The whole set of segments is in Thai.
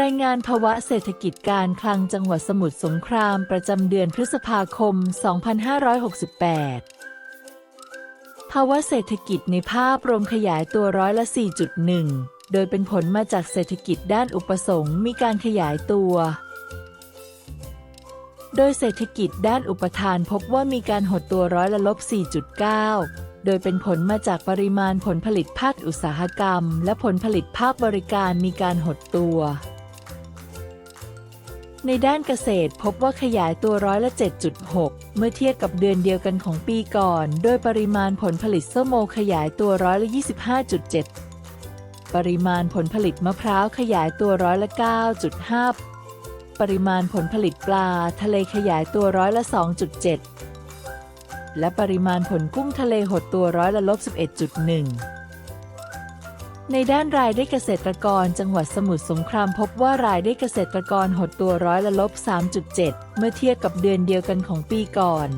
รายงานภาวะเศรษฐกิจการคลังจังหวัดสมุทรสงครามประจำเดือนพฤษภาคม 2568 ภาวะเศรษฐกิจในภาพรวมขยายตัวร้อยละ 4.1 โดยเป็นผลมาจากเศรษฐกิจด้านอุปสงค์มีการขยายตัว โดยเศรษฐกิจด้านอุปทานพบว่ามีการหดตัวร้อยละลบ 4.9โดยเป็นผลมาจากปริมาณผลผลิตภาคอุตสาหกรรม และผลผลิตภาคบริการมีการหดตัว ในด้านเกษตรพบว่าขยายตัวร้อยละ 7.6 เมื่อเทียบกับเดือนเดียวกันของปีก่อน โดยปริมาณผลผลิตส้มโอขยายตัวร้อยละ 25.7 ปริมาณผลผลิตมะพร้าวขยายตัวร้อยละ 9.5 ปริมาณผลผลิตปลาทะเลขยายตัวร้อยละ 2.7 และปริมาณผลกุ้งทะเลหดตัวร้อยละลบ11.1 ในด้านรายได้เกษตรกรจังหวัดสมุทรสงครามพบว่ารายได้เกษตรกรหดตัวร้อยละลบ 3.7 เมื่อเทียบกับเดือนเดียวกันของปีก่อน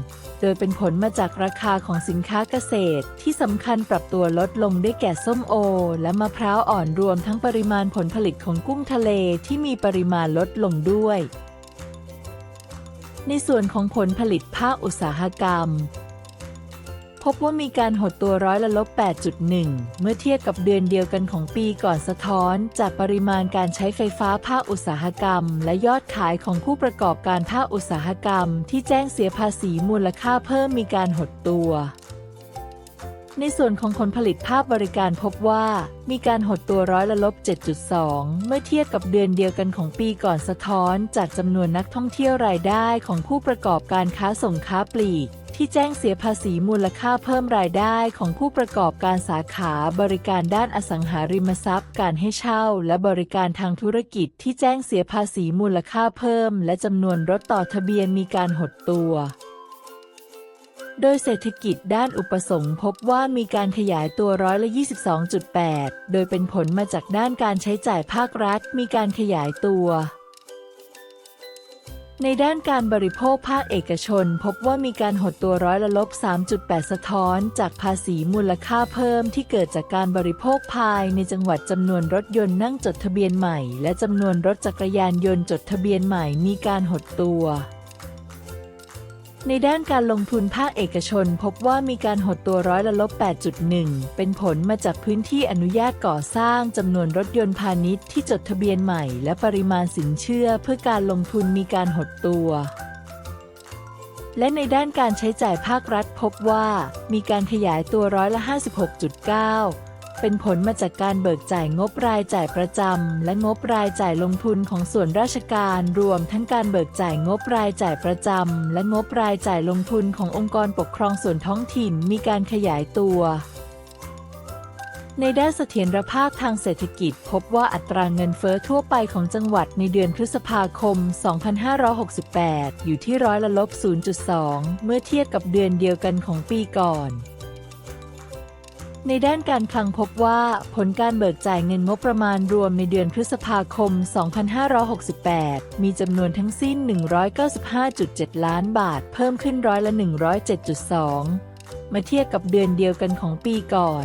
โดยเป็นผลมาจากราคาของสินค้าเกษตร ที่สำคัญปรับตัวลดลงได้แก่ส้มโอ และมะพร้าวอ่อนรวมทั้งปริมาณผลผลิตของกุ้งทะเลที่มีปริมาณลดลงด้วย ในส่วนของผลผลิตภาคอุตสาหกรรม พบว่ามีการหดตัวร้อยละลบ 8.1 เมื่อเทียบกับเดือนเดียวกันของปีก่อนสะท้อน จากปริมาณการใช้ไฟฟ้าภาคอุตสาหกรรม และยอดขายของผู้ประกอบการภาคอุตสาหกรรม ที่แจ้งเสียภาษีมูลค่าเพิ่มมีการหดตัว ในส่วนของผลผลิตภาคบริการพบว่า มีการหดตัวร้อยละลบ 7.2 เมื่อเทียบกับเดือนเดียวกันของปีก่อนสะท้อนจากจำนวนนักท่องเที่ยวรายได้ของผู้ประกอบการค้าส่งค้าปลีก ที่แจ้งเสียภาษีมูลค่าเพิ่มรายได้ของผู้ประกอบการสาขาบริการด้านอสังหาริมทรัพย์ การให้เช่า และบริการทางธุรกิจที่แจ้งเสียภาษีมูลค่าเพิ่ม และจำนวนรถต่อทะเบียนมีการหดตัว โดยเศรษฐกิจด้านอุปสงค์พบว่ามีการขยายตัวร้อยละ 22.8 โดยเป็นผลมาจากด้านการใช้จ่ายภาครัฐ มีการขยายตัว ในด้านการบริโภคภาคเอกชน พบว่ามีการหดตัวร้อยละลบ 3.8 สะท้อน จากภาษีมูลค่าเพิ่มที่เกิดจากการบริโภคภายในจังหวัดจำนวนรถยนต์นั่งจดทะเบียนใหม่ และจำนวนรถจักรยานยนต์จดทะเบียนใหม่มีการหดตัว ในด้านการลงทุนภาคเอกชนพบว่ามีการหดตัวร้อยละลบ 8.1 เป็นผลมาจากพื้นที่อนุญาตก่อสร้างจำนวนรถยนต์พาณิชย์ที่จดทะเบียนใหม่ และปริมาณสินเชื่อเพื่อการลงทุนมีการหดตัว และในด้านการใช้จ่ายภาครัฐพบว่ามีการขยายตัวร้อยละ 56.9 เป็นผลมาจากการเบิกจ่ายงบรายจ่ายประจำและงบรายจ่ายลงทุนของส่วนราชการ รวมทั้งการเบิกจ่ายงบรายจ่ายประจำและงบรายจ่ายลงทุนขององค์กรปกครองส่วนท้องถิ่นมีการขยายตัวในด้านเสถียรภาพทางเศรษฐกิจ พบว่าอัตราเงินเฟ้อทั่วไปของจังหวัดในเดือนพฤษภาคม 2568 อยู่ที่ร้อยละลบ 0.2 เมื่อเทียบกับเดือนเดียวกันของปีก่อน ในด้านการคลังพบว่าผลการเบิกจ่ายเงินงบประมาณรวมในเดือนพฤษภาคม 2568 มีจำนวนทั้งสิ้น 195.7 ล้านบาท เพิ่มขึ้นร้อยละ 107.2 มาเทียบกับเดือนเดียวกันของปีก่อน